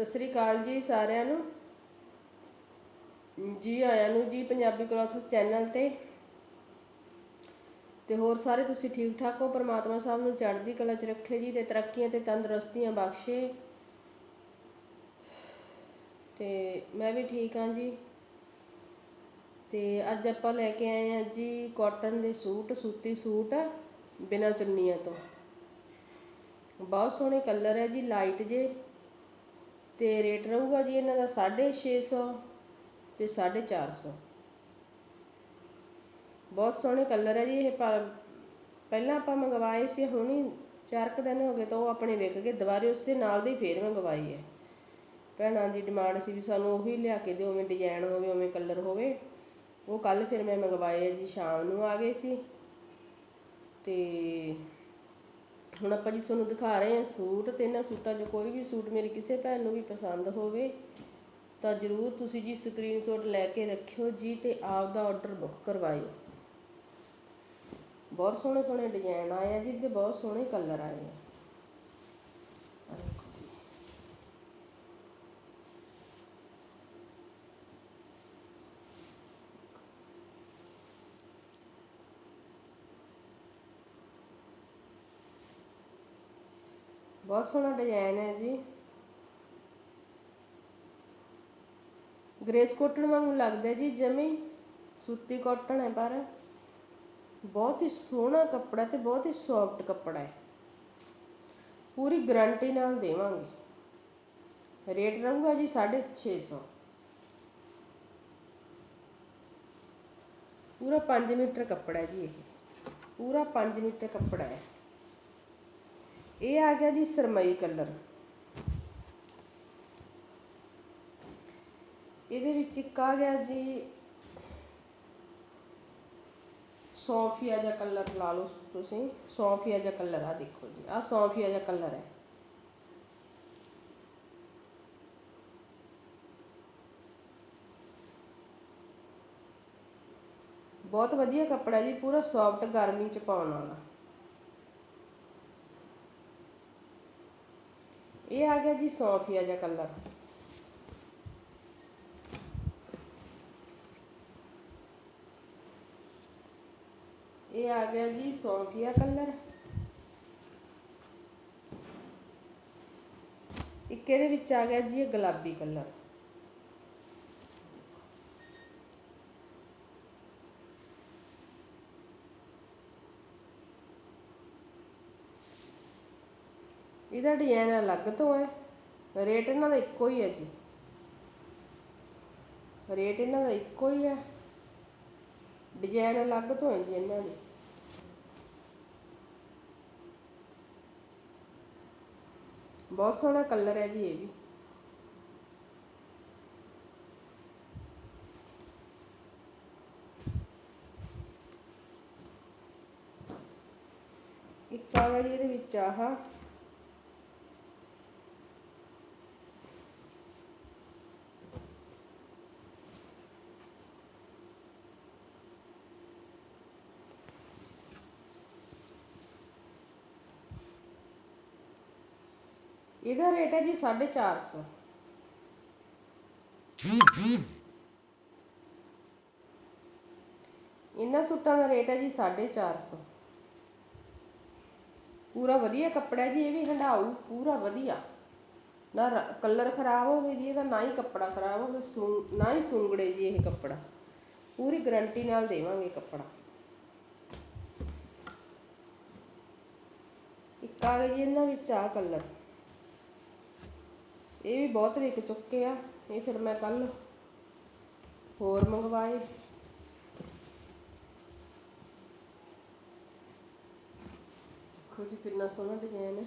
ਸਤਿ ਸ੍ਰੀ ਅਕਾਲ ਜੀ ਸਾਰਿਆਂ ਨੂੰ। ਜੀ ਆਇਆਂ ਨੂੰ ਜੀ ਪੰਜਾਬੀ ਕਲੌਥਸ ਚੈਨਲ ਤੇ। ਤੇ ਹੋਰ ਸਾਰੇ ਤੁਸੀਂ ਠੀਕ ਠਾਕ ਹੋ? ਪ੍ਰਮਾਤਮਾ ਸਾਹਿਬ ਨੂੰ ਚੜ੍ਹਦੀ ਕਲਾ 'ਚ ਰੱਖੇ ਜੀ ਤੇ ਤਰੱਕੀਆਂ ਤੇ ਤੰਦਰੁਸਤੀਆਂ ਬਖਸ਼ੇ। ਤੇ ਮੈਂ ਵੀ ਠੀਕ ਹਾਂ ਜੀ। ਤੇ ਅੱਜ ਆਪਾਂ ਲੈ ਕੇ ਆਏ ਹਾਂ ਜੀ ਕਾਟਨ ਦੇ ਸੂਟ, ਸੂਤੀ ਸੂਟ ਬਿਨਾਂ ਚੁੰਨੀਆਂ ਤੋਂ। ਬਹੁਤ ਸੋਹਣੇ ਕਲਰ ਹੈ ਜੀ, ਲਾਈਟ ਜੇ। ਤੇ ਰੇਟ ਰਹੂਗਾ ਜੀ ਇਹਨਾਂ ਦਾ 650 ਤੇ 450 ਬਹੁਤ ਸੋਹਣੇ ਕਲਰ ਹੈ ਜੀ ਇਹ ਪਰ ਪਹਿਲਾਂ ਆਪਾਂ ਮੰਗਵਾਏ ਸੀ, ਹੁਣੀ ਚਾਰ ਕੁ ਦਿਨ ਹੋ ਗਏ ਤਾਂ ਉਹ ਆਪਣੇ ਵਿਕ ਗਏ, ਦੁਬਾਰੇ ਉਸੇ ਨਾਲ ਦੀ ਫੇਰ ਮੰਗਵਾਈ ਹੈ। ਭੈਣਾਂ ਦੀ ਡਿਮਾਂਡ ਸੀ ਵੀ ਸਾਨੂੰ ਉਹੀ ਲਿਆ ਕੇ ਦਿਓ, ਉਵੇਂ ਡਿਜ਼ਾਈਨ ਹੋਵੇ, ਉਵੇਂ ਕਲਰ ਹੋਵੇ। ਉਹ ਕੱਲ ਫਿਰ ਮੈਂ ਮੰਗਵਾਏ ਆ ਜੀ, ਸ਼ਾਮ ਨੂੰ ਆ ਗਏ ਸੀ। ਤੇ ਹੁਣ ਆਪਾਂ ਜੀ ਤੁਹਾਨੂੰ ਦਿਖਾ ਰਹੇ ਹਾਂ ਸੂਟ ਤੇ ਇਹਨਾਂ ਸੂਟਾਂ 'ਚੋਂ ਕੋਈ ਵੀ ਸੂਟ ਮੇਰੀ ਕਿਸੇ ਭੈਣ ਨੂੰ ਵੀ ਪਸੰਦ ਹੋਵੇ ਤਾਂ ਜ਼ਰੂਰ ਤੁਸੀਂ ਜੀ ਸਕਰੀਨਸ਼ਾਟ ਲੈ ਕੇ ਰੱਖਿਓ ਜੀ ਤੇ ਆਪ ਦਾ ਆਰਡਰ ਬੁੱਕ ਕਰਵਾਇਓ। ਬਹੁਤ ਸੋਹਣੇ ਸੋਹਣੇ ਡਿਜ਼ਾਈਨ ਆਏ ਆ ਜੀ ਤੇ ਬਹੁਤ ਸੋਹਣੇ ਕਲਰ ਆਏ ਆ। ਆਹ ਦੇਖੋ ਜੀ। ਬਹੁਤ ਸੋਹਣਾ ਡਿਜ਼ਾਈਨ ਹੈ ਜੀ ਗ੍ਰੇਸ ਕੋਟਨ ਵਾਂਗੂ ਲੱਗਦਾ ਜੀ ਜਮੀ ਸੂਤੀ ਕਾਟਨ ਹੈ ਪਰ ਬਹੁਤ ਹੀ ਸੋਹਣਾ ਕੱਪੜਾ ਤੇ ਬਹੁਤ ਹੀ ਸੌਫਟ ਕੱਪੜਾ ਹੈ ਪੂਰੀ ਗਾਰੰਟੀ ਨਾਲ ਦੇਵਾਂਗੇ ਰੇਟ ਰਹੂਗਾ ਜੀ 650 ਪੂਰਾ 5 ਮੀਟਰ ਕੱਪੜਾ ਹੈ ਜੀ ਇਹ ਪੂਰਾ 5 ਮੀਟਰ ਕੱਪੜਾ ਹੈ ਇਹ ਆ ਗਿਆ ਜੀ ਸਰਮਈ ਕਲਰ। ਇਹਦੇ ਵਿੱਚ ਇੱਕ ਆ ਗਿਆ ਜੀ ਸੌਂਫੀਆ ਜਿਹਾ ਕਲਰ ਲਾ ਲਓ ਤੁਸੀਂ। ਸੌਂਫੀਆ ਜਿਹਾ ਕਲਰ ਆ ਦੇਖੋ ਜੀ। ਆ ਸੌਂਫੀਆ ਜਿਹਾ ਕਲਰ ਹੈ। ਬਹੁਤ ਵਧੀਆ ਕੱਪੜਾ ਜੀ, ਪੂਰਾ ਸੌਫਟ ਗਰਮੀ ਚ ਪਾਉਣ ਵਾਲਾ। ਇਹ ਆ ਗਿਆ ਜੀ ਸੌਫੀਆ ਜਿਹਾ ਕਲਰ ਇਹ ਆ ਗਿਆ ਜੀ ਸੌਫੀਆ ਕਲਰ ਇੱਕ ਇਹਦੇ ਵਿੱਚ ਆ ਗਿਆ ਜੀ ਇਹਦਾ ਡਿਜ਼ਾਈਨ ਅਲੱਗ ਤੋਂ ਹੈ। ਰੇਟ ਇਹਨਾਂ ਦਾ ਇੱਕੋ ਹੀ ਹੈ ਜੀ। ਰੇਟ ਇਹਨਾਂ ਦਾ ਇੱਕੋ ਹੀ ਹੈ। ਡਿਜ਼ਾਈਨ ਅਲੱਗ ਤੋਂ ਹੈ ਜੀ ਇਹਨਾਂ ਦੇ। ਬਹੁਤ ਸੋਹਣਾ ਕਲਰ ਹੈ ਜੀ ਇਹ ਵੀ। ਇੱਕ ਆ ਜੀ ਇਹਦੇ ਵਿੱਚ ਆਹ। ਇਹਦਾ ਰੇਟ ਹੈ ਜੀ 450 ਇਹਨਾਂ ਸੂਟਾਂ ਦਾ ਰੇਟ ਹੈ ਜੀ 450 ਪੂਰਾ ਵਧੀਆ ਕੱਪੜਾ ਹੈ ਜੀ, ਇਹ ਵੀ ਹੰਡਾਊ ਪੂਰਾ ਵਧੀਆ। ਨਾ ਕਲਰ ਖਰਾਬ ਹੋਵੇ ਜੀ, ਇਹਦਾ ਨਾ ਹੀ ਕੱਪੜਾ ਖਰਾਬ ਹੋਵੇ, ਸੂ, ਨਾ ਹੀ ਸੁੰਗੜੇ ਜੀ ਇਹ ਕੱਪੜਾ। ਪੂਰੀ ਗਰੰਟੀ ਨਾਲ ਦੇਵਾਂਗੇ ਕੱਪੜਾ। ਇੱਕ ਆ ਗਿਆ ਜੀ ਇਹਨਾਂ ਵਿੱਚ ਆ ਕਲਰ। ਇਹ ਵੀ ਬਹੁਤ ਵਿਕ ਚੁੱਕੇ ਆ ਇਹ ਫਿਰ ਮੈਂ ਕੱਲ ਹੋਰ ਮੰਗਵਾਏ ਦੇਖੋ ਜੀ ਕਿੰਨਾ ਸੋਹਣਾ ਡਿਜ਼ਾਈਨ ਹੈ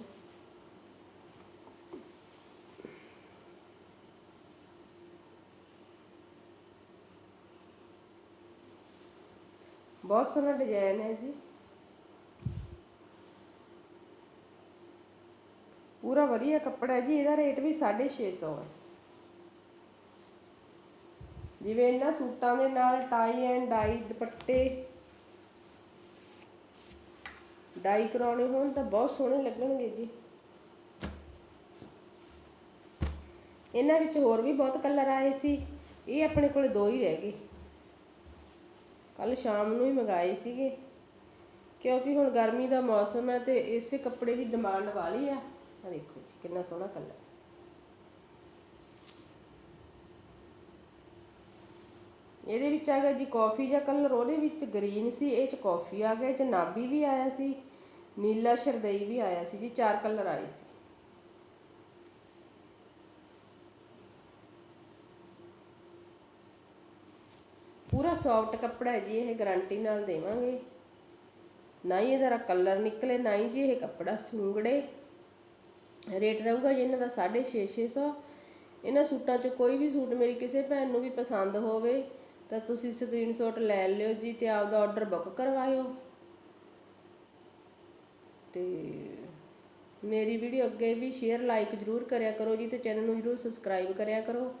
ਬਹੁਤ ਸੋਹਣਾ ਡਿਜ਼ਾਈਨ ਹੈ ਜੀ ਪੂਰਾ ਵਧੀਆ ਕੱਪੜਾ ਹੈ ਜੀ, ਇਹਦਾ ਰੇਟ ਵੀ 650 ਹੈ। ਜਿਵੇਂ ਇਹਨਾਂ ਸੂਟਾਂ ਦੇ ਨਾਲ ਟਾਈ ਐਂਡ ਡਾਈ ਦੁਪੱਟੇ ਡਾਈ ਕਰਾਉਣੇ ਹੋਣ ਤਾਂ ਬਹੁਤ ਸੋਹਣੇ ਲੱਗਣਗੇ ਜੀ। ਇਹਨਾਂ ਵਿੱਚ ਹੋਰ ਵੀ ਬਹੁਤ ਕਲਰ ਆਏ ਸੀ, ਇਹ ਆਪਣੇ ਕੋਲ ਦੋ ਹੀ ਰਹਿ ਗਏ। ਕੱਲ ਸ਼ਾਮ ਨੂੰ ਹੀ ਮੰਗਾਏ ਸੀਗੇ, ਕਿਉਂਕਿ ਹੁਣ ਗਰਮੀ ਦਾ ਮੌਸਮ ਹੈ ਤੇ ਇਸੇ ਕੱਪੜੇ ਦੀ ਡਿਮਾਂਡ ਵਾਲੀ ਆ। ਆ ਦੇਖੋ ਜੀ ਕਿੰਨਾ ਸੋਹਣਾ ਕਲਰ ਇਹਦੇ ਵਿੱਚ ਆ ਗਿਆ ਜੀ ਕਾਫੀ ਜਿਹਾ ਕਲਰ ਉਹਦੇ ਵਿੱਚ ਗ੍ਰੀਨ ਸੀ, ਇਹ ਚ ਕਾਫੀ ਆ ਗਿਆ, ਇਹ ਵੀ ਆਇਆ ਸੀ, ਨੀਲਾ ਸ਼ਰਦਈ ਵੀ ਆਇਆ ਸੀ ਜੀ, ਚਾਰ ਕਲਰ ਆਏ ਸੀ। ਪੂਰਾ ਸੌਫਟ ਕੱਪੜਾ ਹੈ ਜੀ, ਇਹ ਗਾਰੰਟੀ ਨਾਲ ਦੇਵਾਂਗੇ। ਨਾ ਹੀ ਇਹਦਾ ਕਲਰ ਨਿਕਲੇ, ਨਾ ਹੀ ਜੀ ਇਹ ਕੱਪੜਾ ਸੁੰਗੜੇ। ਰੇਟ ਰਹੂਗਾ ਜੀ, ਇਹਨਾਂ ਦਾ 650 ਇਹਨਾਂ ਸੂਟਾਂ 'ਚ ਕੋਈ ਵੀ ਸੂਟ ਮੇਰੀ ਕਿਸੇ ਭੈਣ ਨੂੰ ਵੀ ਪਸੰਦ ਹੋਵੇ, ਤਾਂ ਤੁਸੀਂ ਸਕਰੀਨਸ਼ਾਟ ਲੈ ਲਿਓ ਜੀ ਤੇ ਆਪਦਾ ਆਰਡਰ ਬੁੱਕ ਕਰਵਾਇਓ। ਤੇ ਮੇਰੀ ਵੀਡੀਓ ਅੱਗੇ ਵੀ ਸ਼ੇਅਰ ਲਾਈਕ ਜ਼ਰੂਰ ਕਰਿਆ ਕਰੋ ਜੀ ਤੇ ਚੈਨਲ ਨੂੰ ਜ਼ਰੂਰ ਸਬਸਕ੍ਰਾਈਬ ਕਰਿਆ ਕਰੋ।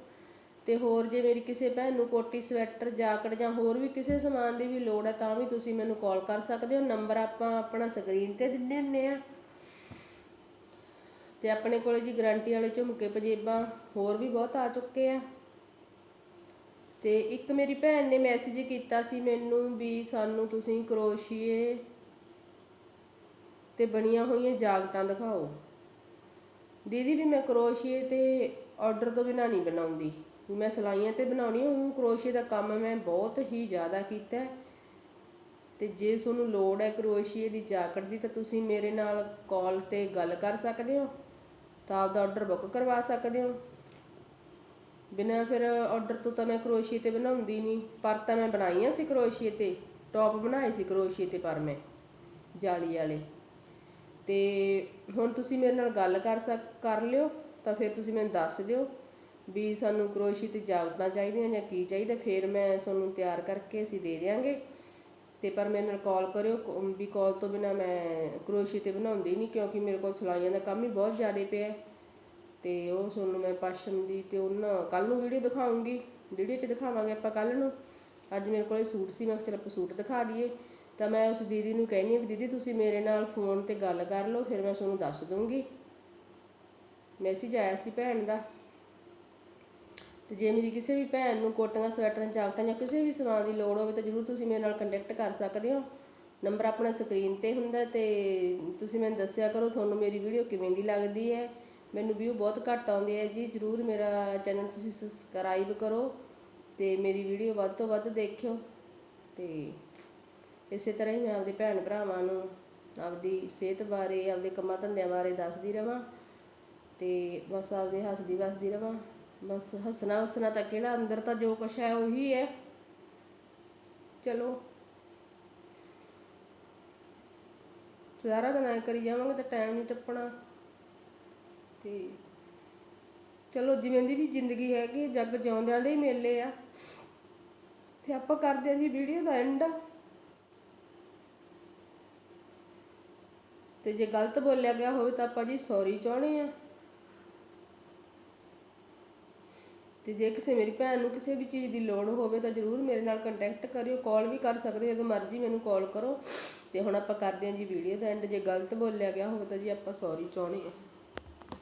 ਤੇ ਹੋਰ ਜੇ ਮੇਰੀ ਕਿਸੇ ਭੈਣ ਨੂੰ ਕੋਟੀ, ਸਵੈਟਰ, ਜਾਕਟ ਜਾਂ ਹੋਰ ਵੀ ਕਿਸੇ ਸਮਾਨ ਦੀ ਵੀ ਲੋੜ ਹੈ, ਤਾਂ ਵੀ ਤੁਸੀਂ ਮੈਨੂੰ ਕਾਲ ਕਰ ਸਕਦੇ ਹੋ। ਨੰਬਰ ਆਪਾਂ ਆਪਣਾ ਸਕਰੀਨ ਤੇ ਦਿੰਦੇ ਹੁੰਦੇ ਆ। ਤੇ ਆਪਣੇ ਕੋਲੇ ਜੀ ਗਾਰੰਟੀ ਵਾਲੇ ਝੁਮਕੇ ਪਜੇਬਾਂ ਹੋਰ ਵੀ ਬਹੁਤ ਆ ਚੁੱਕੇ ਆ। ਤੇ ਇੱਕ ਮੇਰੀ ਭੈਣ ਨੇ ਮੈਸੇਜ ਕੀਤਾ ਸੀ ਮੈਨੂੰ ਵੀ ਸਾਨੂੰ ਤੁਸੀਂ ਕਰੋਸ਼ੀਏ ਤੇ ਬਣੀਆਂ ਹੋਈਆਂ ਜਾਕਟਾਂ ਦਿਖਾਓ। ਦੀਦੀ ਵੀ ਮੈਂ ਕਰੋਸ਼ੀਏ ਤੇ ਆਰਡਰ ਤੋਂ ਬਿਨਾਂ ਨਹੀਂ ਬਣਾਉਂਦੀ। ਵੀ ਮੈਂ ਸਿਲਾਈਆਂ ਤੇ ਬਣਾਉਣੀ ਉਹ ਕਰੋਸ਼ੀਏ ਦਾ ਕੰਮ ਮੈਂ ਬਹੁਤ ਹੀ ਜ਼ਿਆਦਾ ਕੀਤਾ ਹੈ। ਤੇ ਜੇ ਤੁਹਾਨੂੰ ਲੋੜ ਹੈ ਕਰੋਸ਼ੀਏ ਦੀ ਜਾਕਟ ਦੀ ਤਾਂ ਤੁਸੀਂ ਮੇਰੇ ਨਾਲ ਕਾਲ ਤੇ ਗੱਲ ਕਰ ਸਕਦੇ ਹੋ। ਤਾਂ ਆਪਦਾ ਆਰਡਰ ਬੁੱਕ ਕਰਵਾ ਸਕਦੇ ਹੋ। ਬਿਨਾਂ ਫਿਰ ਆਰਡਰ ਤੋਂ ਤਾਂ ਮੈਂ ਕਰੋਸ਼ੀਏ ਤੇ ਬਣਾਉਂਦੀ ਨਹੀਂ, ਪਰ ਤਾਂ ਮੈਂ ਬਣਾਈਆਂ ਸੀ ਕਰੋਸ਼ੀਏ ਤੇ ਟੌਪ ਬਣਾਏ ਸੀ ਕਰੋਸ਼ੀਏ ਤੇ ਪਰ ਮੈਂ, ਜਾਲੀ ਵਾਲੇ। ਤੇ ਹੁਣ ਤੁਸੀਂ ਮੇਰੇ ਨਾਲ ਗੱਲ ਕਰ ਸਕ, ਕਰ ਲਿਓ, ਤਾਂ ਫਿਰ ਤੁਸੀਂ ਮੈਨੂੰ ਦੱਸ ਦਿਓ ਵੀ ਸਾਨੂੰ ਕਰੋਸ਼ੀ ਤੇ ਜਾਗਟਾਂ ਚਾਹੀਦੀਆਂ ਜਾਂ ਕੀ ਚਾਹੀਦਾ, ਫਿਰ ਮੈਂ ਤੁਹਾਨੂੰ ਤਿਆਰ ਕਰਕੇ ਅਸੀਂ ਦੇ ਦਿਆਂਗੇ। ਤੇ ਪਰ ਮੇਰੇ ਨਾਲ ਕਾਲ ਕਰਿਓ ਵੀ ਕਾਲ ਤੋਂ ਬਿਨਾ ਮੈਂ ਕਰੋਸ਼ੀ ਤੇ ਬਣਾਉਂਦੀ ਨਹੀਂ ਕਿਉਂਕਿ ਮੇਰੇ ਕੋਲ ਸਿਲਾਈਆਂ ਦਾ ਕੰਮ ਹੀ ਬਹੁਤ ਜ਼ਿਆਦਾ ਪਿਆ। ਹੈ। ਤੇ ਉਹ ਤੁਹਾਨੂੰ ਮੈਂ ਪਸ਼ਮ ਦੀ ਤੇ ਉਹਨਾਂ ਕੱਲ ਨੂੰ ਵੀਡੀਓ ਦਿਖਾਉਂਗੀ। ਵੀਡੀਓ 'ਚ ਦਿਖਾਵਾਂਗੇ ਆਪਾਂ ਕੱਲ ਨੂੰ। ਅੱਜ ਮੇਰੇ ਕੋਲੇ ਸੂਟ ਸੀ, ਮੈਂ ਕਿਹਾ ਚਲ ਆਪਾਂ ਸੂਟ ਦਿਖਾ ਦਈਏ। ਤਾਂ ਮੈਂ ਉਸ ਦੀਦੀ ਨੂੰ ਕਹਿੰਦੀ ਹਾਂ ਵੀ ਦੀਦੀ ਤੁਸੀਂ ਮੇਰੇ ਨਾਲ ਫੋਨ ਤੇ ਗੱਲ ਕਰ ਲਓ, ਫਿਰ ਮੈਂ ਤੁਹਾਨੂੰ ਦੱਸ ਦੂੰਗੀ ਮੈਸੇਜ ਆਇਆ ਸੀ ਭੈਣ ਦਾ। ਤੇ ਜੇ ਮੇਰੀ ਕਿਸੇ ਵੀ ਭੈਣ ਨੂੰ ਕੋਟੀਆਂ, ਸਵੈਟਰਾਂ, ਜਾਕਟਾਂ ਜਾਂ ਕਿਸੇ ਵੀ ਸਮਾਨ ਦੀ ਲੋੜ ਹੋਵੇ ਤਾਂ ਜਰੂਰ ਤੁਸੀਂ ਮੇਰੇ ਨਾਲ ਕੰਟੈਕਟ ਕਰ ਸਕਦੇ ਹੋ। ਨੰਬਰ ਆਪਣਾ ਸਕਰੀਨ ਤੇ ਹੁੰਦਾ ਤੇ ਤੁਸੀਂ ਮੈਨੂੰ ਦੱਸਿਆ ਕਰੋ ਤੁਹਾਨੂੰ ਮੇਰੀ ਵੀਡੀਓ ਕਿਵੇਂ ਦੀ ਲੱਗਦੀ ਹੈ। ਮੈਨੂੰ ਵਿਊ ਬਹੁਤ ਘੱਟ ਆਉਂਦੇ ਆ ਜੀ, ਜਰੂਰ ਮੇਰਾ ਚੈਨਲ ਤੁਸੀਂ ਸਬਸਕ੍ਰਾਈਬ ਕਰੋ ਤੇ ਮੇਰੀ ਵੀਡੀਓ ਵੱਧ ਤੋਂ ਵੱਧ ਦੇਖਿਓ ਤੇ ਇਸੇ ਤਰ੍ਹਾਂ ਹੀ ਮੈਂ ਆਪਦੇ ਭੈਣ ਭਰਾਵਾਂ ਨੂੰ ਆਪਦੀ ਸਿਹਤ ਬਾਰੇ, ਆਪਦੇ ਕੰਮਾਂ ਧੰਦਿਆਂ ਬਾਰੇ ਦੱਸਦੀ ਰਵਾਂ ਤੇ ਬਸ ਆਪਦੇ ਹੱਸਦੀ ਵਸਦੀ ਰਵਾਂ। ਬਸ ਹੱਸਣਾ ਹੱਸਣਾ ਤਾਂ ਕਿਹੜਾ ਅੰਦਰ ਤਾਂ ਜੋ ਕੁਛ ਹੈ ਉਹੀ ਹੈ। ਚਲੋ। ਸਾਰਾ ਦਿਨ ਐ ਕਰੀ ਜਾਵਾਂਗੇ ਤਾਂ ਟਾਈਮ ਨਹੀਂ ਟੱਪਣਾ। ਤੇ ਚਲੋ ਜਿਵੇਂ ਦੀ ਵੀ ਜ਼ਿੰਦਗੀ ਹੈਗੀ ਹੈ, ਜੱਗ ਜਿਉਂਦਿਆਂ ਦੇ ਹੀ ਮੇਲੇ ਆ। ਤੇ ਆਪਾਂ ਕਰਦੇ ਹਾਂ ਜੀ ਵੀਡੀਓ ਦਾ ਐਂਡ ਤੇ ਜੇ ਗਲਤ ਬੋਲਿਆ ਗਿਆ ਹੋਵੇ ਤਾਂ ਆਪਾਂ ਜੀ ਸੌਰੀ ਚਾਹੁੰਦੇ ਆ। ਤੇ ਜੇ ਕਿਸੇ ਮੇਰੀ ਭੈਣ ਨੂੰ ਕਿਸੇ ਵੀ ਚੀਜ਼ ਦੀ ਲੋੜ ਹੋਵੇ ਤਾਂ ਜਰੂਰ ਮੇਰੇ ਨਾਲ ਕੰਟੈਕਟ ਕਰਿਓ ਕਾਲ ਵੀ ਕਰ ਸਕਦੇ ਹੋ, ਜਦੋਂ ਮਰਜ਼ੀ ਮੈਨੂੰ ਕਾਲ ਕਰੋ। ਤੇ ਹੁਣ ਆਪਾਂ ਕਰਦੇ ਹਾਂ ਜੀ ਵੀਡੀਓ ਦਾ ਐਂਡ ਜੇ ਗਲਤ ਬੋਲਿਆ ਗਿਆ ਹੋਵੇ ਤਾਂ ਜੀ ਆਪਾਂ ਸੌਰੀ ਚਾਹੁੰਦੇ ਹਾਂ।